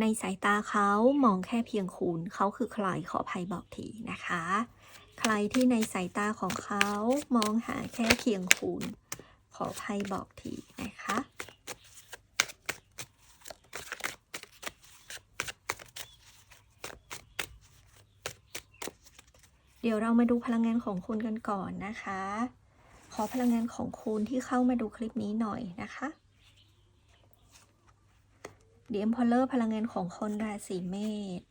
ในสายตาเขามองแค่เพียงคุณ เขาคือใครขออภัยบอกทีนะคะ ใครที่ในสายตาของเขามองหาแค่เพียงคุณ ขออภัยบอกทีนะคะเดี๋ยวเรามาดูพลังงานของคุณกันก่อนนะคะ ขอพลังงานของคุณที่เข้ามาดูคลิปนี้หน่อยนะคะ เดียมพอลเลอร์พลังงานของคนราศีเมษ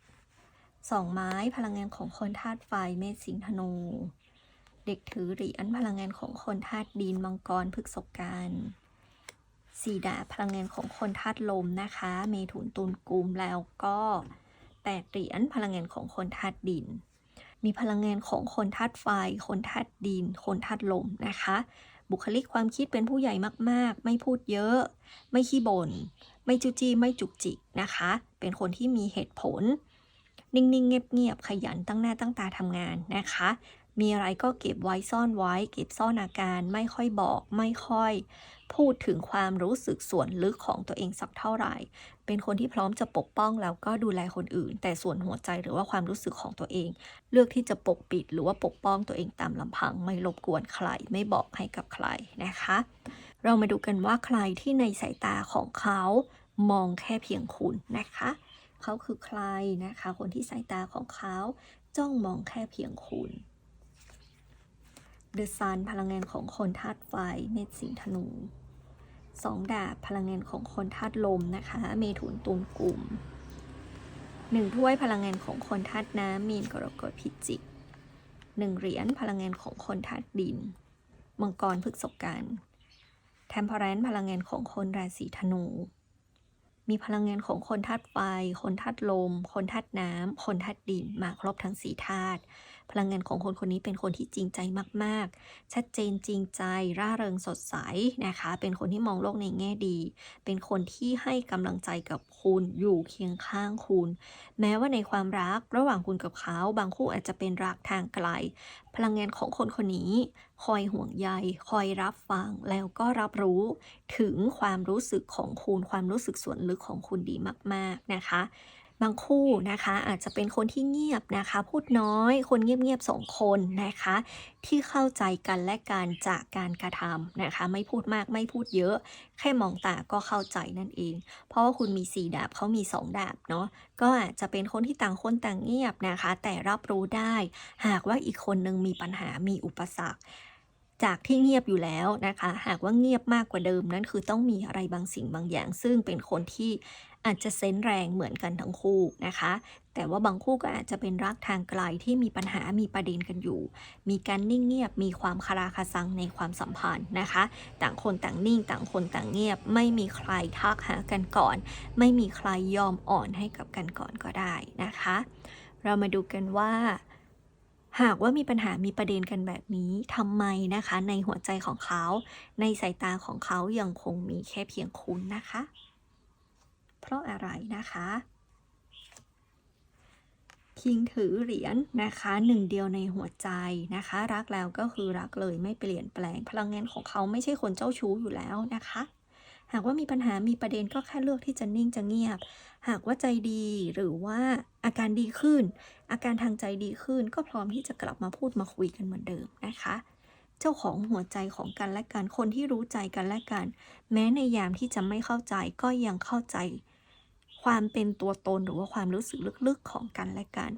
สองไม้พลังงานของคนธาตุไฟเมษสิงห์ธนู เด็กถือเหรียญพลังงานของคนธาตุดินมังกรพฤกษกันสี่ดาพลังงานของคนธาตุลมนะคะ เมถุนตุลกุมแล้วก็แปดเหรียญพลังงานของคนธาตุดิน มีพลังงานของคนธาตุไฟ คนธาตุดิน คนธาตุลมนะคะ บุคลิกความคิดเป็นผู้ใหญ่มาก ๆ ไม่พูดเยอะ ไม่ขี้บน่น ไม่จุจี้ไม่จุกจิกนะคะ เป็นคนที่มีเหตุผล นิ่งๆ เงียบๆ ขยันตั้งหน้าตั้งตาทำงานนะคะ มีอะไรก็เก็บไว้ซ่อนไว้ เก็บซ่อนอาการ ไม่ค่อยบอกไม่ค่อย พูดถึงความรู้สึกส่วนลึกของตัวเองสักเท่าไหร่ เป็นคนที่พร้อมจะปกป้องแล้วก็ดูแลคนอื่น แต่ส่วนหัวใจหรือว่าความรู้สึกของตัวเอง เลือกที่จะปกปิดหรือว่าปกป้องตัวเองตามลำพัง ไม่รบกวนใคร ไม่บอกให้กับใครนะคะ เรามาดูกันว่าใครที่ในสายตาของเขา มองแค่เพียงคุณนะคะ เขาคือใครนะคะ คนที่สายตาของเขาจ้องมองแค่เพียงคุณ The Sun พลังงานของคนธาตุไฟเมษสิงห์ธนูสองดาบพลังงานของคนธาตุลมนะคะ เมถุนตุลกลุ่มหนึ่งถ้วยพลังงานของคนธาตุน้ำมีนกรกฎพิจิกหนึ่งเหรียญพลังงานของคนธาตุดิน มังกรพฤกษกันแทมเพอรนพลังงานของคนราศีธนู มีพลังงานของคนธาตุไฟ คนธาตุลม คนธาตุน้ำ คนธาตุดิน มาครบทั้งสีธาตุ พลังงานของคนคนนี้เป็นคนที่จริงใจมากๆ ชัดเจนจริงใจ ร่าเริงสดใสนะคะ เป็นคนที่มองโลกในแง่ดี เป็นคนที่ให้กำลังใจกับคุณอยู่เคียงข้างคุณ แม้ว่าในความรักระหว่างคุณกับเขา บางคู่อาจจะเป็นรักทางไกล พลังงานของคนคนนี้ คอยห่วงใย คอยรับฟังแล้วก็รับรู้ถึงความรู้สึกของคุณ ความรู้สึกส่วนลึกของคุณดีมาก ๆนะคะ บางคู่นะคะอาจจะเป็นคนที่เงียบนะคะ พูดน้อย คนเงียบๆสองคนนะคะ ที่เข้าใจกันและการจากการกระทำนะคะ ไม่พูดมากไม่พูดเยอะ แค่มองตาก็เข้าใจนั่นเอง เพราะว่าคุณมีสี่ดาบเขามีสองดาบเนาะก็อาจจะเป็นคนที่ต่างคนต่างเงียบนะคะ แต่รับรู้ได้ หากว่าอีกคนนึงมีปัญหามีอุปสรรคจากที่เงียบอยู่แล้วนะคะ หากว่าเงียบมากกว่าเดิม นั่นคือต้องมีอะไรบางสิ่งบางอย่าง ซึ่งเป็นคนที่ อาจจะเซนแรงเหมือนกันทั้งคู่นะคะ แต่ว่าบางคู่ก็อาจจะเป็นรักทางไกลที่มีปัญหามีประเด็นกันอยู่ มีการนิ่งเงียบมีความคาราคาซังในความสัมพันธ์นะคะ ต่างคนต่างนิ่งต่างคนต่างเงียบ ไม่มีใครทักหากันก่อน ไม่มีใครยอมอ่อนให้กับกันก่อนก็ได้นะคะ เรามาดูกันว่าหากว่ามีปัญหามีประเด็นกันแบบนี้ทำไมนะคะ ในหัวใจของเขา ในสายตาของเขายังคงมีแค่เพียงคุณนะคะ ราะอะไรนะคะ คิงถือเหรียญนะคะ หนึ่งเดียวในหัวใจนะคะ รักแล้วก็คือรักเลยไม่เปลี่ยนแปลง พลังงานของเขาไม่ใช่คนเจ้าชู้อยู่แล้วนะคะหากว่ามีปัญหา มีประเด็นก็แค่เลือกที่จะนิ่งจะเงียบ หากว่าใจดีหรือว่าอาการดีขึ้น อาการทางใจดีขึ้น ก็พร้อมที่จะกลับมาพูดมาคุยกันเหมือนเดิมนะคะ เจ้าของหัวใจของกันและกัน คนที่รู้ใจกันและกัน แม้ในยามที่จะไม่เข้าใจก็ยังเข้าใจ ความเป็นตัวตนหรือว่าความรู้สึกลึกๆของกันและกัน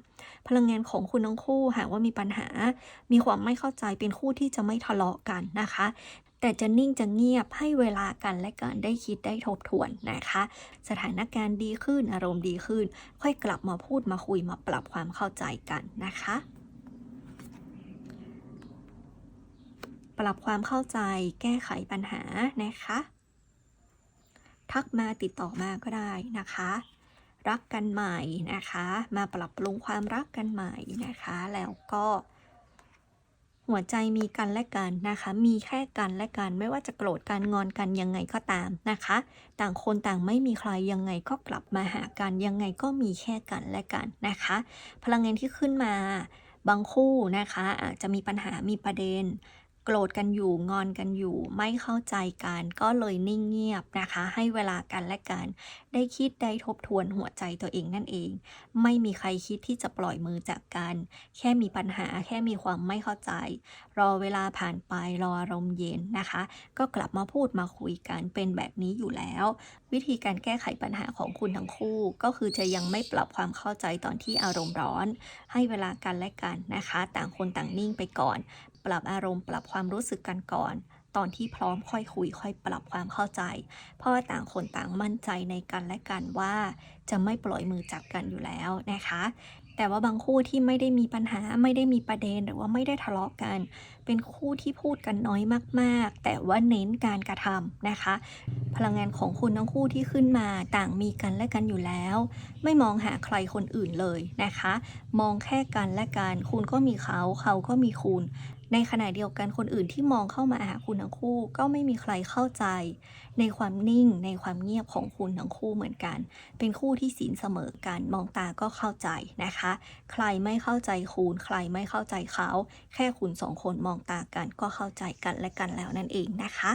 พลังงานของคุณทั้งคู่หากว่ามีปัญหา มีความไม่เข้าใจเป็นคู่ที่จะไม่ทะเลาะกันนะคะ แต่จะนิ่งจะเงียบให้เวลากันและกันได้คิดได้ทบทวนนะคะ สถานการณ์ดีขึ้นอารมณ์ดีขึ้น ค่อยกลับมาพูดมาคุยมาปรับความเข้าใจกันนะคะปรับความเข้าใจแก้ไขปัญหานะคะ ทักมาติดต่อมาก็ได้นะคะ รักกันใหม่นะคะ มาปรับปรุงความรักกันใหม่นะคะ แล้วก็ หัวใจมีกันและกันนะคะ มีแค่กันและกันไม่ว่าจะโกรธกันงอนกันยังไงก็ตามนะคะ ต่างคนต่างไม่มีใครยังไงก็กลับมาหากันยังไงก็มีแค่กันและกันนะคะ พลังงานที่ขึ้นมาบางคู่นะคะอาจจะมีปัญหามีประเด็น โกรธกันอยู่งอนกันอยู่ ไม่เข้าใจกันก็เลยนิ่งเงียบนะคะ ให้เวลากันและกัน ได้คิดได้ทบทวนหัวใจตัวเองนั่นเอง ไม่มีใครคิดที่จะปล่อยมือจากกัน แค่มีปัญหาแค่มีความไม่เข้าใจ รอเวลาผ่านไปรออารมณ์เย็นนะคะ ก็กลับมาพูดมาคุยกันเป็นแบบนี้อยู่แล้ว วิธีการแก้ไขปัญหาของคุณทั้งคู่ ก็คือจะยังไม่ปรับความเข้าใจตอนที่อารมณ์ร้อน ให้เวลากันและกันนะคะ ต่างคนต่างนิ่งไปก่อน ปรับอารมณ์ ปรับความรู้สึกกันก่อน ตอนที่พร้อมค่อยคุย ค่อยปรับความเข้าใจ เพราะว่าต่างคนต่างมั่นใจในกันและกันว่า จะไม่ปล่อยมือจับกันอยู่แล้วนะคะ แต่ว่าบางคู่ที่ไม่ได้มีปัญหาไม่ได้มีประเด็นหรือว่าไม่ได้ทะเลาะกันเป็นคู่ที่พูดกันน้อยมาก ๆ แต่ว่าเน้นการกระทำนะคะ พลังงานของคุณทั้งคู่ที่ขึ้นมาต่างมีกันและกันอยู่แล้ว ไม่มองหาใครคนอื่นเลยนะคะ มองแค่กันและกันคุณก็มีเขาเขาก็มีคุณ ในขณะเดียวกันคนอื่นที่มองเข้ามาหาคุณทั้งคู่ ก็ไม่มีใครเข้าใจ ในความนิ่งในความเงียบของคุณทั้งคู่เหมือนกัน เป็นคู่ที่ศีลเสมอกันมองตาก็เข้าใจนะคะ ใครไม่เข้าใจคุณใครไม่เข้าใจเขา แค่คุณสองคนมององตากันก็เข้าใจกันและกันแล้วนั่นเองนะคะ